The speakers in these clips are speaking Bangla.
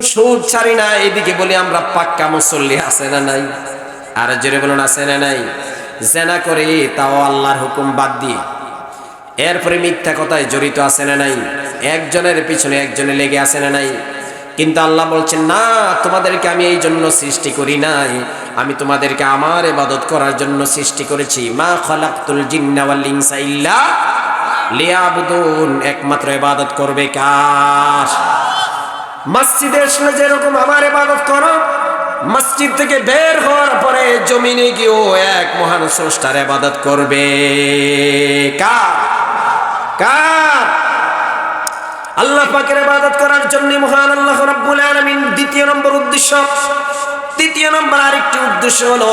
সুদ ছাড়ি না, এদিকে বলি আমরা পাক্কা মুসল্লি, আছে না নাই? আর জোরে বলুন, আছে না নাই? জেনা করে, তাও আল্লাহর হুকুম বাদ দিয়ে। এরপরে মিথ্যা কথায় জড়িত আছে না নাই? একজনের পিছনে একজনে লেগে আছে না নাই? কিন্তু আল্লাহ বলছেন, না, তোমাদেরকে আমি এই জন্য সৃষ্টি করি নাই। আমি তোমাদেরকে আমার ইবাদত করার জন্য সৃষ্টি করেছি। মা খালাকতুল জিন্না ওয়াল ইনসা ইল্লা লিয়াবুদুন। একমাত্র এবাদত করবে কার? মসজিদে এসলে যেরকম আমার ইবাদত করো, মসজিদ থেকে বের হওয়ার পরে জমিনে গিয়েও এক মহান স্রষ্টার ইবাদত করবে। কার? কার? আল্লাহ পাকের ইবাদত করার জন্য মহান আল্লাহ রাব্বুল আলামিন দ্বিতীয় নম্বর উদ্দেশ্য। তৃতীয় নম্বর আরেকটি উদ্দেশ্য হলো,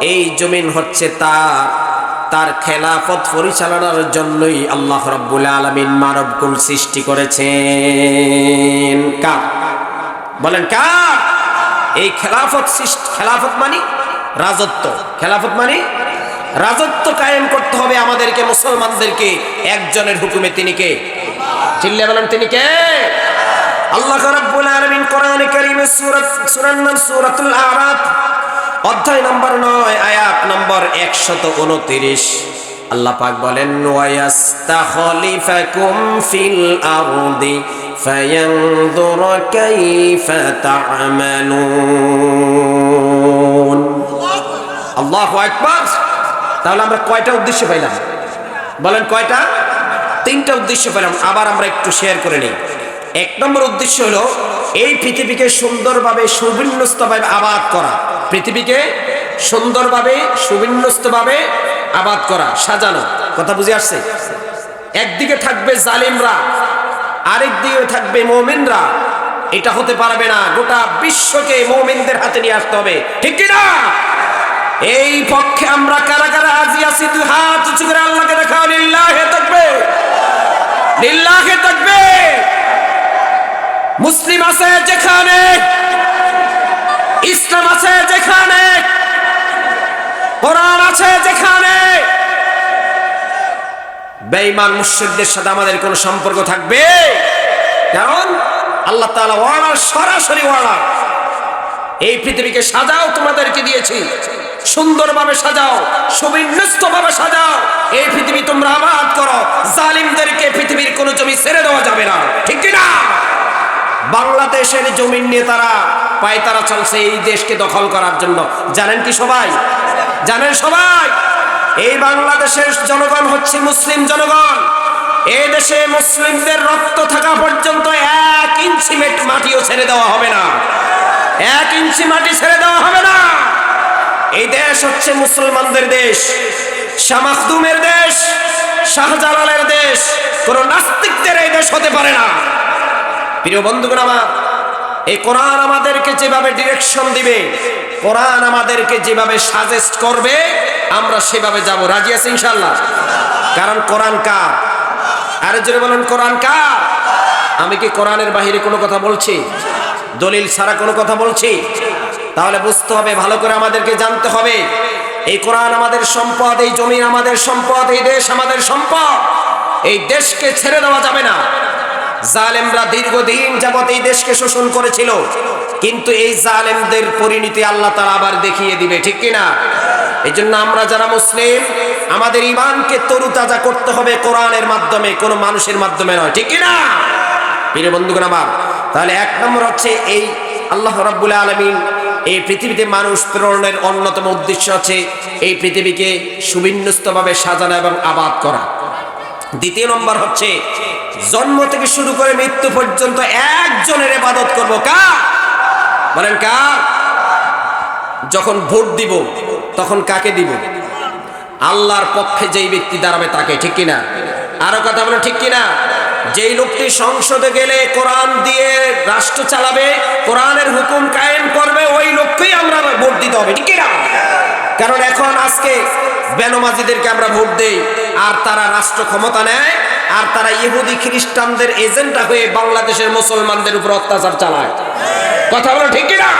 এই জমিন হচ্ছে তার তার খেলাফত পরিচালনার জন্যই আল্লাহ রাব্বুল আলামিন মানবকুল সৃষ্টি করেছেন। কার? বলেন কার? এই খেলাফত সৃষ্টি, খেলাফত মানে? রাজত্ব। খেলাফত মানে? রাজত্ব কায়েম করতে হবে আমাদেরকে, মুসলমানদেরকে, একজনের হুকুমে তিনি কে? চিল্লে বলেন তিনি কে? আল্লাহ রাব্বুল আলামিন কোরআনে কারীমে সূরা সূরার নাম আরাফ অধ্যায় নম্বর 9 আয়াত নম্বর 129 আল্লাহ পাক বলেন, ওয়ায়াস্তাখলিফাকুম ফিল আরদি ফায়ানযুর কাইফা তা'মালুন। আল্লাহু আকবার। তাহলে আমরা কয়টা উদ্দেশ্য পাইলাম? বলেন কয়টা? তিনটা উদ্দেশ্য পেলাম আবার আমরা একটু শেয়ার করে নিই। এক নম্বর উদ্দেশ্য হলো এই পৃথিবীকে সুন্দরভাবে, সুবিন্যস্তভাবে আবাদ করা। পৃথিবীকে সুন্দরভাবে, সুবিন্যস্তভাবে আবাদ করা, সাজানো। কথা বুঝে আসছে? একদিকে থাকবে জালিমরা, আরেক দিকে থাকবে মোমিনরা। এটা হতে পারবে না, গোটা বিশ্বকে মোমিনদের হাতে নিয়ে আসতে হবে। ঠিক কি না এই পক্ষে আমরা কারা কারা আজি আছি, তুই হাত উঁচু করে আল্লাহকে দেখাও, লিল্লাহে থাকবে লিল্লাহে থাকবে মুসলিম আছে যেখানে, ইসলাম আছে যেখানে, কোরআন আছে যেখানে। বেঈমান মুশরিকদের সাথে আমাদের কোনো সম্পর্ক থাকবে? কারণ আল্লাহ তাআলা সরাসরি ওয়ার্ডার এই পৃথিবীকে সাজাও, তোমাদেরকে দিয়েছি। সুন্দরভাবে সাজাও সুবিন্যস্ত ভাবে সাজাও। এই পৃথিবী তোমরা আবাদ করো। জালিমদেরকে পৃথিবীর কোনো জমি ছেড়ে দেওয়া যাবে না। ঠিক না বাংলাদেশের জমিন নিয়ে তারা পায় তারা চলছে এই দেশকে দখল করার জন্য। জানেন কি সবাই? জানেন সবাই? এই বাংলাদেশের জনগণ হচ্ছে মুসলিম জনগণ। এই দেশে মুসলিমদের রক্ত থাকা পর্যন্ত এক ইঞ্চি মাটিও ছেড়ে দেওয়া হবে না। এক ইঞ্চি মাটি ছেড়ে দেওয়া হবে না। এই দেশ হচ্ছে মুসলমানদের দেশ শামাখদুমের দেশ, শাহজালালের দেশ। কোন নাস্তিকদের এই দেশ হতে পারে না। প্রিয় বন্ধুগণ আমার, এই কোরআন আমাদেরকে যেভাবে ডিরেকশন দিবে, কোরআন আমাদেরকে যেভাবে সাজেস্ট করবে, আমরা সেভাবে যাব। রাজি আছি ইনশাল্লাহ কারণ কোরআন কার? আরে জোরে বলেন, কোরআন কার? আমি কি কোরআনের বাহিরে কোনো কথা বলছি? দলিল ছাড়া কোনো কথা বলছি? তাহলে বুঝতে হবে, ভালো করে আমাদেরকে জানতে হবে, এই কোরআন আমাদের সম্পদ, এই জমিন আমাদের সম্পদ, এই দেশ আমাদের সম্পদ, এই দেশকে ছেড়ে দেওয়া যাবে না। জালেমরা দীর্ঘদিন যাবত এই দেশকে শোষণ করেছিল। কিন্তু এই জালেমদের পরিণতি আল্লাহ তারা আবার দেখিয়ে দিবে, ঠিক কিনা? এই জন্য আমরা যারা মুসলিম, আমাদের ইমানকে তরুতাজা করতে হবে কোরআনের মাধ্যমে, কোনো মানুষের মাধ্যমে নয়, ঠিক কিনা? প্রিয় বন্ধুগণ আমার, তাহলে এক নম্বর হচ্ছে এই আল্লাহ রাব্বুল আলামিন এই পৃথিবীতে মানুষ প্রেরণের অন্যতম উদ্দেশ্য আছে এই পৃথিবীকে সুবিন্যস্তভাবে সাজানো এবং আবাদ করা। দ্বিতীয় নম্বর হচ্ছে জন্ম থেকে শুরু করে মৃত্যু পর্যন্ত একজনের ইবাদত করব কা বলেন কা যখন ভোট দিব, তখন কাকে দিব? আল্লাহর পক্ষে যেই ব্যক্তি দাঁড়াবে তাকে, ঠিক কিনা? আরও কথা বলো ঠিক কিনা? যেই লোকটি সংসদে গেলে কোরআন দিয়ে রাষ্ট্র চালাবে, কোরআনের হুকুম কায়েম করবে, ওই লোককেই আমরা ভোট দিতে হবে, ঠিক কিনা? কারণ এখন আজকে বেনমাজিদেরকে আমরা ভোট দেই, আর তারা রাষ্ট্র ক্ষমতা নেয় আর তারা ইহুদি খ্রিস্টানদের এজেন্টটা হয়ে বাংলাদেশের মুসলমানদের উপর অত্যাচার চালায়। কথা বলো ঠিক কিনা?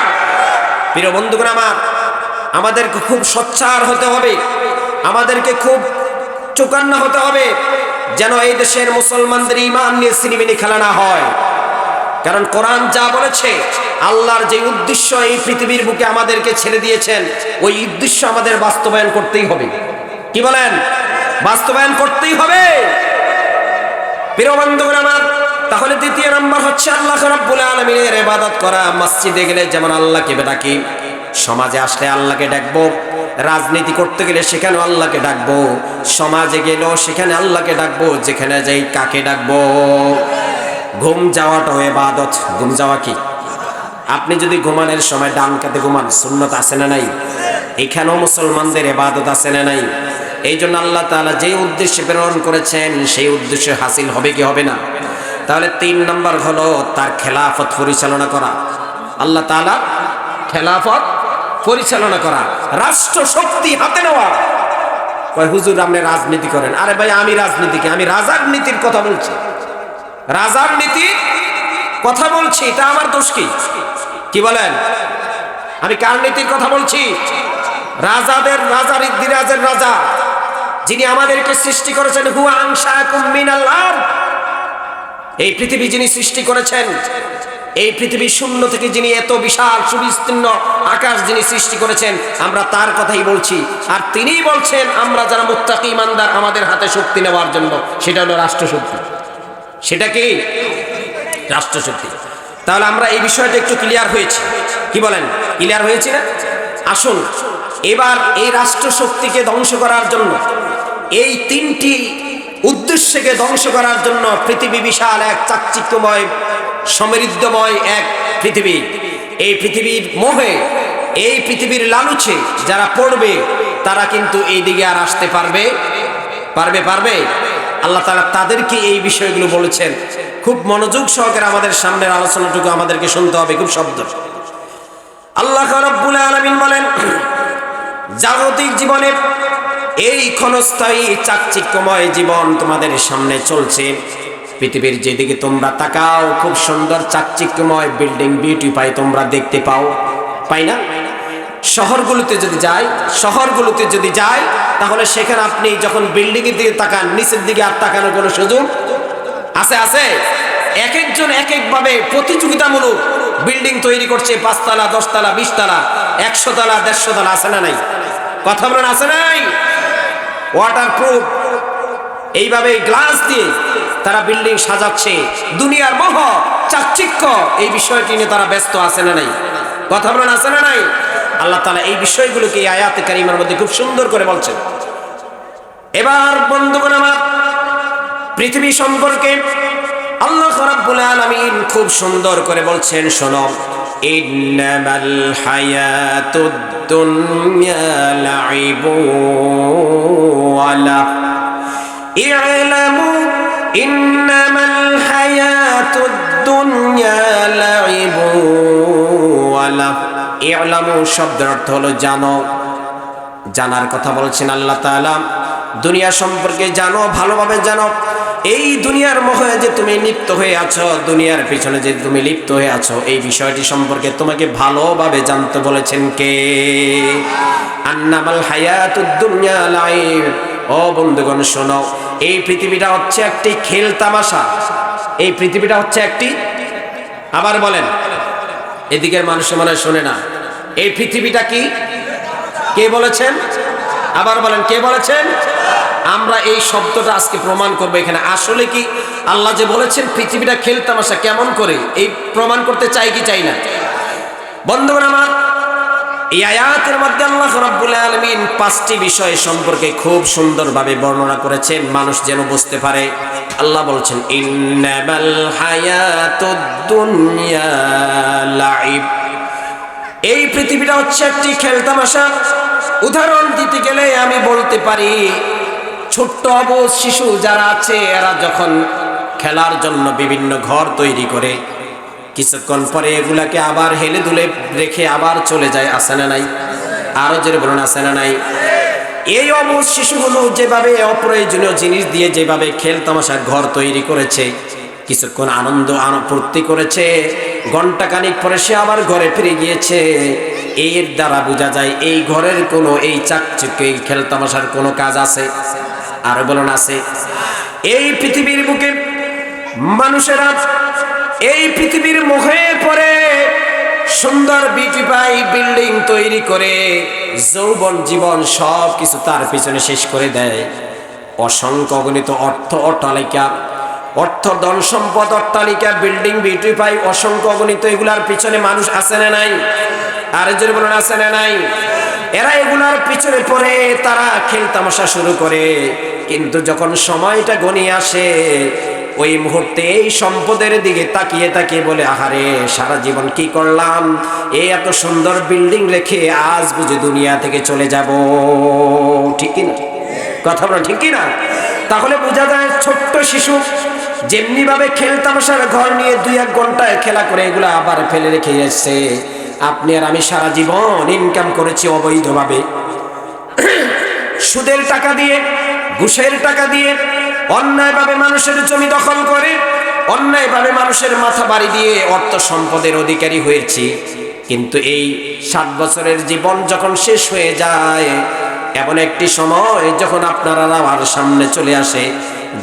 প্রিয় বন্ধুগণ আমার, আমাদেরকে খুব সোচ্চার হতে হবে, আমাদেরকে খুব চোকান্না হতে হবে যেন এই দেশের মুসলমানদের ইমান নিয়ে সিনেমিনি খেলা না হয়। কারণ কোরআন যা বলেছে, আল্লাহর যে উদ্দেশ্য এই পৃথিবীর বুকে আমাদেরকে ছেড়ে দিয়েছেন, ওই উদ্দেশ্য আমাদের বাস্তবায়ন করতেই হবে। কি বলেন? বাস্তবায়ন করতেই হবে। তাহলে দ্বিতীয় নাম্বার হচ্ছে আল্লাহ রাব্বুল আলামিনের ইবাদত করা। মসজিদে গেলে যেমন আল্লাহকে ডাকি, সমাজে আসলে আল্লাহকে ডাকবো। রাজনীতি করতে গেলে সেখানে আল্লাহকে ডাকবো। সমাজে গেলেও সেখানে আল্লাহকে ডাকবো, যেখানে যাই কাকে ডাকবো। ঘুম যাওয়াটাও এবাদত ঘুম যাওয়া কি? আপনি যদি ঘুমানের সময় ডান কাতে ঘুমান, সুন্নত আছে না নাই? এখানেও মুসলমানদের এবাদত আছে না নাই? এই জন্য আল্লাহ তাআলা যে উদ্দেশ্যে প্রেরণ করেছেন, সেই উদ্দেশ্য হাসিল হবে কি হবে না? তাহলে তিন নম্বর হলো তার খেলাফত পরিচালনা করা। আল্লাহ তাআলা খেলাফত পরিচালনা করা। রাষ্ট্র শক্তি হাতে নেওয়া। হুজুর, আপনি রাজনীতি করেন। আরে ভাই, আমি রাজনীতিকে, আমি রাজার নীতির কথা বলছি। রাজার নীতির কথা বলছি, এটা আমার দোষ কি? কি বলেন? আমি কার নীতির কথা বলছি? রাজাদের রাজা ইদ্দিরাজের রাজা। যিনি আমাদেরকে সৃষ্টি করেছেন, হুয়া এই পৃথিবী যিনি সৃষ্টি করেছেন, এই পৃথিবী শূন্য থেকে যিনি এত বিশাল, সুবিস্তীর্ণ আকাশ যিনি সৃষ্টি করেছেন, আমরা তার কথাই বলছি। আর তিনিই বলছেন, আমরা যারা মুত্তাকি ইমানদার, আমাদের হাতে শক্তি নেওয়ার জন্য। সেটা হলো রাষ্ট্রশক্তি। সেটা কি? রাষ্ট্রশক্তি। তাহলে আমরা এই বিষয়টা একটু ক্লিয়ার হয়েছে। কি বলেন? ক্লিয়ার হয়েছে না? আসুন, এবার এই রাষ্ট্রশক্তিকে ধ্বংস করার জন্য এই তিনটি উদ্দেশ্যকে ধ্বংস করার জন্য পৃথিবী বিশাল এক চাকচিক্যময়, সমৃদ্ধময় এক পৃথিবী। এই পৃথিবীর মোহে, এই পৃথিবীর লালুছে যারা পড়বে, তারা কিন্তু এই দিকে আর আসতে পারবে। পারবে পারবে? আল্লাহ তালা তাদেরকে এই বিষয়গুলো বলেছেন। খুব মনোযোগ সহকারে আমাদের সামনের আলোচনাটুকু আমাদেরকে শুনতে হবে, খুব শব্দ। আল্লাহ রব্বুল আলমিন বলেন জাগতিক জীবনে এই ক্ষণস্থায়ী চাকচিক্যময় জীবন তোমাদের সামনে চলছে। পৃথিবীর যেদিকে তোমরা তাকাও, খুব সুন্দর চাকচিক্যময় বিল্ডিং বিউটি পাই তোমরা দেখতে পাও। পাই না? শহরগুলোতে যদি যাই, শহরগুলোতে যদি যাই, তাহলে সেখানে আপনি যখন বিল্ডিং এর দিকে তাকান, নিচের দিকে আর তাকানোর কোনো সুযোগ আছে আছে? এক একজন এক একভাবে প্রতিযোগিতামূলক বিল্ডিং তৈরি করছে, পাঁচতলা, দশতলা, বিশতলা একশো তলা দেড়শো তলা আছে না নাই? কথা বলেন আছে নাই? ওয়াটার প্রুফ এইভাবে গ্লাস দিয়ে তারা বিল্ডিং সাজাচ্ছে। দুনিয়ার মহ চাকচিক্য, এই বিষয়টি নিয়ে তারা ব্যস্ত আছে না নাই? কথা বলেন আছে না নাই? আল্লাহ তালা এই বিষয়গুলোকে এই আয়াতে কারিমার মধ্যে খুব সুন্দর করে বলছেন। এবার বন্ধুগণ আমার, পৃথিবী সম্পর্কে আল্লাহ রাব্বুল আলামিন খুব সুন্দর করে বলছেন, শোনো। ইন্নামাল হায়াতুদ দুনিয়া لعب وله اعلموا إنما الحياة দুনিয়া لعب وله اعلموا শব্দের অর্থ হলো জানো জানার কথা বলছেন আল্লাহ তাআলা দুনিয়া সম্পর্কে জানো, ভালোভাবে জানো। এই দুনিয়ার মোহে যে তুমি লিপ্ত হয়ে আছো, দুনিয়ার পিছনে যে তুমি লিপ্ত হয়ে আছো, এই বিষয়টি সম্পর্কে তোমাকে ভালোভাবে জানতে বলেছেন কে? আন্নামাল হায়াতুদ দুনিয়া লাইব। ও বন্ধুগণ, শোনো, এই পৃথিবীটা হচ্ছে একটি খেল তামাশা। এই পৃথিবীটা হচ্ছে একটি, আবার বলেন, এদিকের মানুষ মনে শোনে না। এই পৃথিবীটা কি? কে বলেছেন? আবার বলেন, কে বলেছেন? আমরা এই শব্দটা আজকে প্রমাণ করব এখানে। আসলে কি? আল্লাহ যে বলেছেন, পৃথিবীটা খেলতামাশা কেমন করে? এই প্রমাণ করতে চাই কি চাই না? বন্ধুগণ আমার, এই আয়াতের মধ্যে আল্লাহ রাব্বুল আলামিন পাঁচটি বিষয় সম্পর্কে খুব সুন্দরভাবে বর্ণনা করেছেন। মানুষ যেন বুঝতে পারে। আল্লাহ বলছেন দুনিয়া এই পৃথিবীটা হচ্ছে একটি খেলতামাশা উদাহরণ দিতে গেলে আমি বলতে পারি ছোট্ট অবশ শিশু যারা আছে, এরা যখন খেলার জন্য বিভিন্ন ঘর তৈরি করে, কিছুক্ষণ পরে এগুলাকে আবার হেলে দুলে রেখে আবার চলে যায় আসে না নাই? আরও জোরে বলুন আসে না নাই? এই অবশ শিশুগুলো যেভাবে অপ্রয়োজনীয় জিনিস দিয়ে যেভাবে খেল তামাশার ঘর তৈরি করেছে, কিছুক্ষণ আনন্দ ফুর্তি করেছে ঘণ্টা খানিক পরে সে আবার ঘরে ফিরে গিয়েছে। এর দ্বারা বোঝা যায়, এই ঘরের কোনো, এই চাকচুকে এই খেলতামাশার কোনো কাজ আছে। আর বলুন আছে। এই পৃথিবীর বুকে মানুষেরা এই পৃথিবীর মোহে পড়ে সুন্দর বিউটি পাই, বিল্ডিং তৈরি করে যৌবন জীবন সব কিছু তার পিছনে শেষ করে দেয়। অসংখ্য অগণিত অর্থ অট্টালিকা, অর্থ ধন সম্পদ অট্টালিকা, বিল্ডিং, বিউটি পাই, অসংখ্য অগণিত এগুলার পিছনে মানুষ আছে না নাই? আর যদি বলেন, আছে না নাই? এরা এগুলার পিছনে পড়ে, তারা খেল তামাশা শুরু করে। কিন্তু যখন সময়টা গনিয়ে আসে, ওই মুহূর্তে এই সম্পদের দিকে তাকিয়ে তাকিয়ে বলে, আহারে, সারা জীবন কি করলাম? এই এত সুন্দর বিল্ডিং রেখে আজ বুঝে দুনিয়া থেকে চলে যাব। ঠিক কিনা? কথা বলো, ঠিক কিনা? তাহলে বোঝা যায় ছোট্ট শিশু যেমনি ভাবে খেলতামশার ঘর নিয়ে দুই এক ঘন্টায় খেলা করে এগুলো আবার ফেলে রেখে যাচ্ছে আপনি আর আমি সারা জীবন ইনকাম করেছি অবৈধভাবে। সুদের টাকা দিয়ে ঘুষের টাকা দিয়ে অন্যায়ভাবে মানুষের জমি দখল করে, অন্যায়ভাবে মানুষের মাথা বাড়ি দিয়ে অর্থ সম্পদের অধিকারী হয়েছি। কিন্তু এই সাত বছরের জীবন যখন শেষ হয়ে যায়, এমন একটি সময় যখন আপনারা আমার সামনে চলে আসে,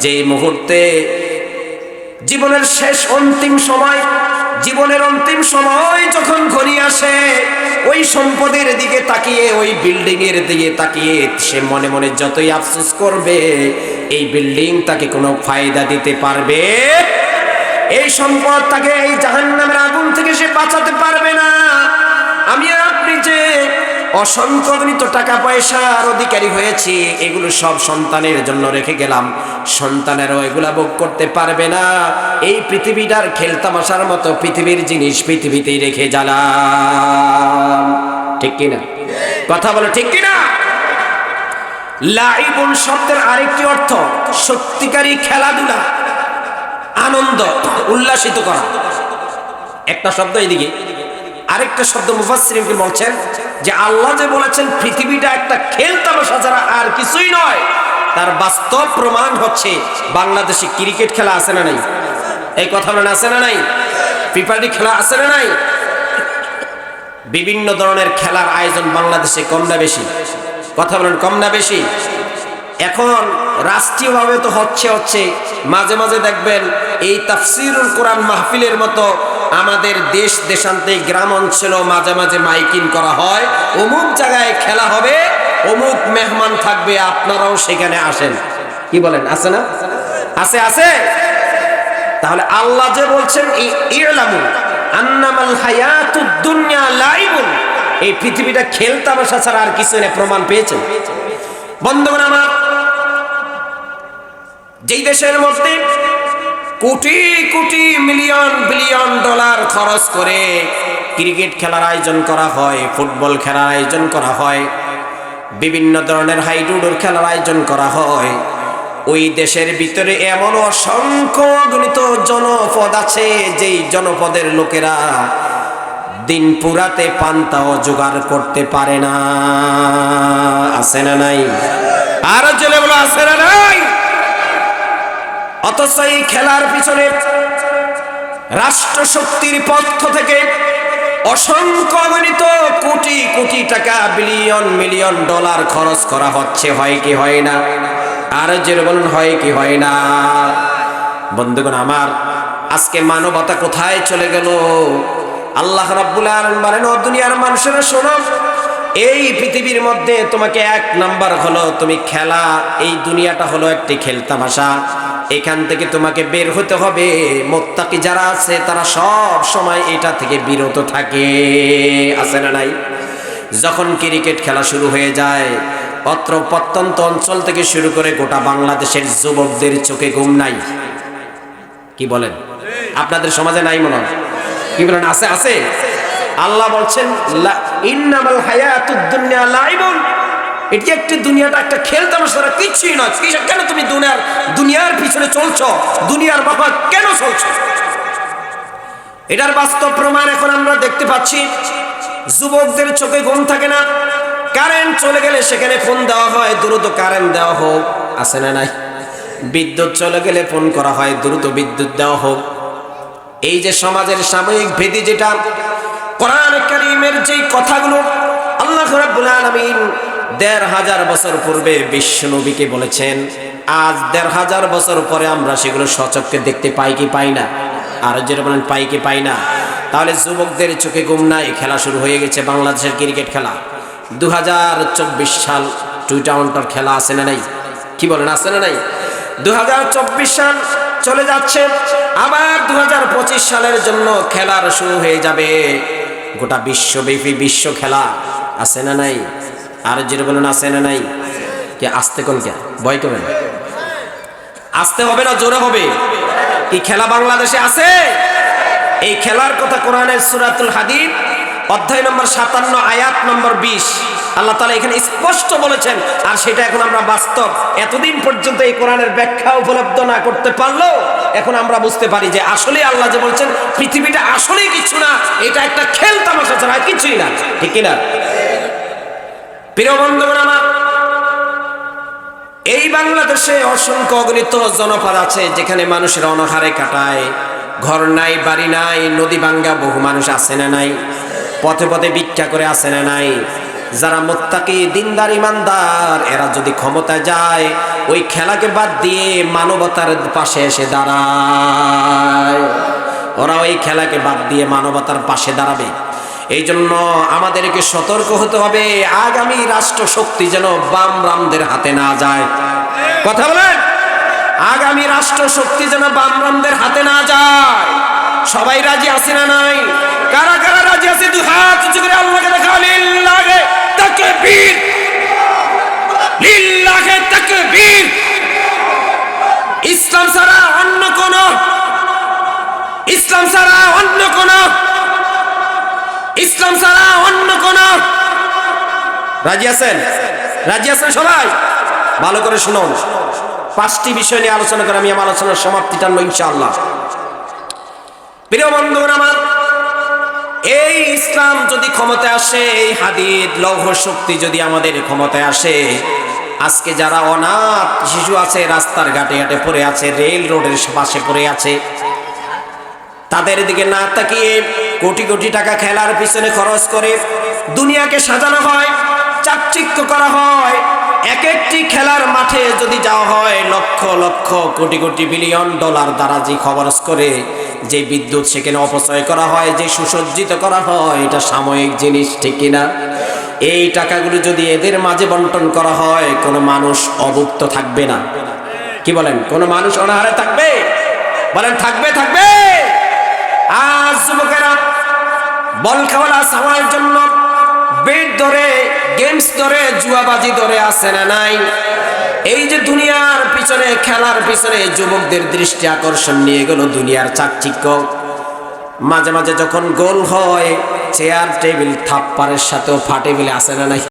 যে মুহূর্তে জীবনের শেষ অন্তিম সময় জীবনের অন্তিম সময় যখন ঘনিয়ে আসে, ওই সম্পদের দিকে তাকিয়ে, ওই বিল্ডিং এর দিকে তাকিয়ে সে মনে মনে যতই আফসোস করবে, এই বিল্ডিং তাকে কোনো ফায়দা দিতে পারবে। এই সম্পদ তাকে এই জাহান্নামের আগুন থেকে সে বাঁচাতে পারবে না। আমি আপনি যে অসংখ্য গণিত টাকা পয়সার অধিকারী হয়েছি, এগুলো সব সন্তানের জন্য রেখে গেলাম। সন্তানেরও এগুলা ভোগ করতে পারবে না। এই পৃথিবীটার খেলতামাশার মতো পৃথিবীর জিনিস পৃথিবীতেই রেখে জ্বালাম। ঠিক কিনা? কথা বলো, ঠিক কিনা? লাইবুন শব্দের আরেকটি অর্থ, সত্যিকারী খেলাধুলা, আনন্দ, উল্লাসিত করা। একটা শব্দ এদিকে, আরেকটা শব্দ মুফাসসিরিনকে বলছেন যে আল্লাহ যে বলেছেন, পৃথিবীটা একটা খেল তামাশা ছাড়া আর কিছুই নয়। তার বাস্তব প্রমাণ হচ্ছে, বাংলাদেশে ক্রিকেট খেলা আছে না নাই? এই কথা বলেন আছে না নাই? ফিফাটি খেলা আছে না নাই? বিভিন্ন ধরনের খেলার আয়োজন বাংলাদেশে কম না বেশি। কথা বলেন, কম না বেশি? এখন রাষ্ট্রীয়ভাবে তো হচ্ছে হচ্ছে, মাঝে মাঝে দেখবেন, এই তাফসিরুল কোরআন মাহফিলের মতো আমাদের দেশ দেশান্তে গ্রাম অঞ্চলেও মাঝে মাঝে মাইকিং করা হয়। অমুক জায়গায় খেলা হবে, অমুক মেহমান থাকবে, আপনারাও সেখানে আসেন। কি বলেন, আছে না? আছে আছে? তাহলে আল্লাহ যে বলছেন ইলামু আন্নামাল হায়াতুদ দুনিয়া লাইবুন। এই পৃথিবীটা খেলতামাশা ছাড়া আর কিছু নেই, প্রমাণ পেয়েছেন। বন্ধুগণ আমার, যেই দেশের মধ্যে crore crore million billion dollar খরচ করে ক্রিকেট খেলার আয়োজন করা হয়, ফুটবল খেলার আয়োজন করা হয়, বিভিন্ন ধরনের হাইডুডোর খেলার আয়োজন করা হয়। ওই দেশের ভিতরে এমন অসংখ্য গণিত জনপদ আছে, যেই জনপদের লোকেরা দিন পুরাতে পান্তাও জোগাড় করতে পারে না। আছে না নাই? আরও চলে বলো, আছে না নাই? অথচ এই খেলার পিছনে রাষ্ট্র শক্তির পক্ষ থেকে অসংখ্য কোটি কোটি টাকা, বিলিয়ন মিলিয়ন ডলার খরচ করা হচ্ছে, হয় কি হয় না? আর যে বলুন, হয় কি হয় না? বন্ধুগণ, আমার আজকে মানবতা কোথায় চলে গেল? আল্লাহ রাব্বুল আলামিন বলেন, ও দুনিয়ার মানুষেরা শোনো এই পৃথিবীর মধ্যে তোমাকে এক নাম্বার হলো তুমি খেলা। এই দুনিয়াটা হলো একটি খেলতা ভাষা এখান থেকে তোমাকে বের হতে হবে। মোত্তাকি যারা আছে, তারা সব সময় এটা থেকে বিরত থাকে। আছে না নাই? যখন ক্রিকেট খেলা শুরু হয়ে যায়, অত্র প্রত্যন্ত অঞ্চল থেকে শুরু করে গোটা বাংলাদেশের যুবকদের চোখে ঘুম নাই। কি বলেন? আপনাদের সমাজে নাই মনে কি বলেন? আছে আছে? আল্লাহ বলছেন ইন্নামাল হায়াতুদ দুনিয়া লাইবুন। এটি একটি দুনিয়াটা, একটা খেলতামাশা ছাড়া কিছুই নয়। কেন তুমি দুনিয়ার দুনিয়ার পিছনে চলছো? দুনিয়ার বাবা কেন চলছো? এটার বাস্তব প্রমাণ এখন আমরা দেখতে পাচ্ছি। যুবকদের চোখে ঘুম থাকে না। কারেন্ট চলে গেলে সেখানে ফোন দেওয়া হয়, দ্রুত কারেন্ট দেওয়া হোক, আছে না নাই? বিদ্যুৎ চলে গেলে ফোন করা হয়, দ্রুত বিদ্যুৎ দেওয়া হোক। এই যে সমাজের সাময়িক ভেদি যেটা কোরআন কারীমের যে কথাগুলো আল্লাহ রাব্বুল আলামিন দেড় হাজার বছর পূর্বে বিশ্ব নবীকে বলেছেন, আজ দেড় হাজার বছর পরে আমরা সেগুলো সচক্ষে দেখতে পাই কি পাই না? আর যেটা বলেন, পাই কি পাই না? তাহলে যুবকদের চোখে ঘুম নাই, খেলা শুরু হয়ে গেছে বাংলাদেশের ক্রিকেট খেলা। দু হাজার চব্বিশ সাল টুইটাউন্টার খেলা আছে না নাই? কি বলেন, আছে না নাই? দু হাজার চব্বিশ সাল চলে যাচ্ছে, আবার দু হাজার পঁচিশ সালের জন্য খেলার শুরু হয়ে যাবে। গোটা বিশ্বব্যাপী বিশ্ব খেলা আছে না নাই? আর যেটা বলেন, আছে না নাই? কে, আসতে কোন কে? ভয় করবেন? আসতে হবে না, জোরে হবে। কি খেলা বাংলাদেশে আছে? এই খেলার কথা কোরআনের সুরাতুল হাদিদ অধ্যায় নম্বর সাতান্ন, আয়াত নম্বর বিশ। আল্লাহ তালা এখানে স্পষ্ট বলেছেন, আর সেটা এখন আমরা বাস্তব। এতদিন পর্যন্ত এই কোরআনের ব্যাখ্যা উপলব্ধ না করতে পারলেও এখন আমরা বুঝতে পারি যে আসলে আল্লাহ যে বলছেন, পৃথিবীটা আসলেই কিছু না, এটা একটা খেল তামাশা ছাড়া কিছুই না। ঠিক কিনা? প্রিয় এই বাংলাদেশে অসংখ্য অগণিত জনপদ আছে যেখানে মানুষের অনাহারে কাটায়। ঘর নাই, বাড়ি নাই, নদী ভাঙ্গা, বহু মানুষ আছে না নাই। পথে পথে ভিক্ষা করে আসে না নাই। যারা মোত্তাকি, দিনদার, ইমানদার, এরা যদি ক্ষমতায় যায়, ওই খেলাকে বাদ দিয়ে মানবতার পাশে এসে দাঁড়ায়। ওরা ওই খেলাকে বাদ দিয়ে মানবতার পাশে দাঁড়াবে। এই জন্য আমাদেরকে সতর্ক হতে হবে, আগামী রাষ্ট্র শক্তি যেন বাম রামদের হাতে না যায়। কথা বলেন? আগামী রাষ্ট্র শক্তি যেন বাম রামদের হাতে না যায়। সবাই রাজি আছে না নাই? কারা কারা রাজি আছে? দুই হাত উঁচু করে আল্লাহকে দেখা। লিল্লাহে তাকবীর। লিল্লাহে তাকবীর। ইসলাম ছাড়া অন্য কোন, ইসলাম ছাড়া অন্য কোন, ইসলাম ছাড়া অন্য কোন। রাজি আছেন? রাজি আছেন সবাই? ভালো করে শুনুন। পাঁচটি বিষয় নিয়ে আলোচনা করে আমি আমার আলোচনার সমাপ্তি টানবো ইনশাআল্লাহ। প্রিয় বন্ধুরা আমার, এই ইসলাম যদি ক্ষমতায় আসে, এই হাদিদ লৌহ শক্তি যদি আমাদের ক্ষমতায় আসে, আজকে যারা অনাথ শিশু আছে, রাস্তার ঘাটে ঘাটে পড়ে আছে, রেল রোডের পাশে পড়ে আছে, তাদের দিকে না তাকিয়ে কোটি কোটি টাকা খেলার পিছনে খরচ করে দুনিয়াকে সাজানো হয়, চাকচিক্য করা হয় এক একটি খেলার মাঠে যদি যাওয়া হয় লক্ষ লক্ষ কোটি কোটি বিলিয়ন ডলার দ্বারা যে খরচ করে। যে বিদ্যুৎ সেখানে অপচয় করা হয়, যে সুসজ্জিত করা হয়, এটা সাময়িক জিনিস, ঠিক কিনা এই টাকাগুলো যদি এদের মাঝে বন্টন করা হয়, কোনো মানুষ অভুক্ত থাকবে না। কি বলেন? কোনো মানুষ অনাহারে থাকবে? বলেন, থাকবে থাকবে! আজ যুবকেরা বল খেলা সামার জন্য বেড ধরে গেমস ধরে, জুয়াবাজি ধরে আছে না নাই? এই যে দুনিয়ার পিছনে, খেলার পিছনে যুবকদের দৃষ্টি আকর্ষণ নিয়ে গেল দুনিয়ার চাকচিক্য। মাঝে মাঝে যখন গোল হয় চেয়ার টেবিল থাপ্পারের সাথেও ফাটে বলে আসে না নাই?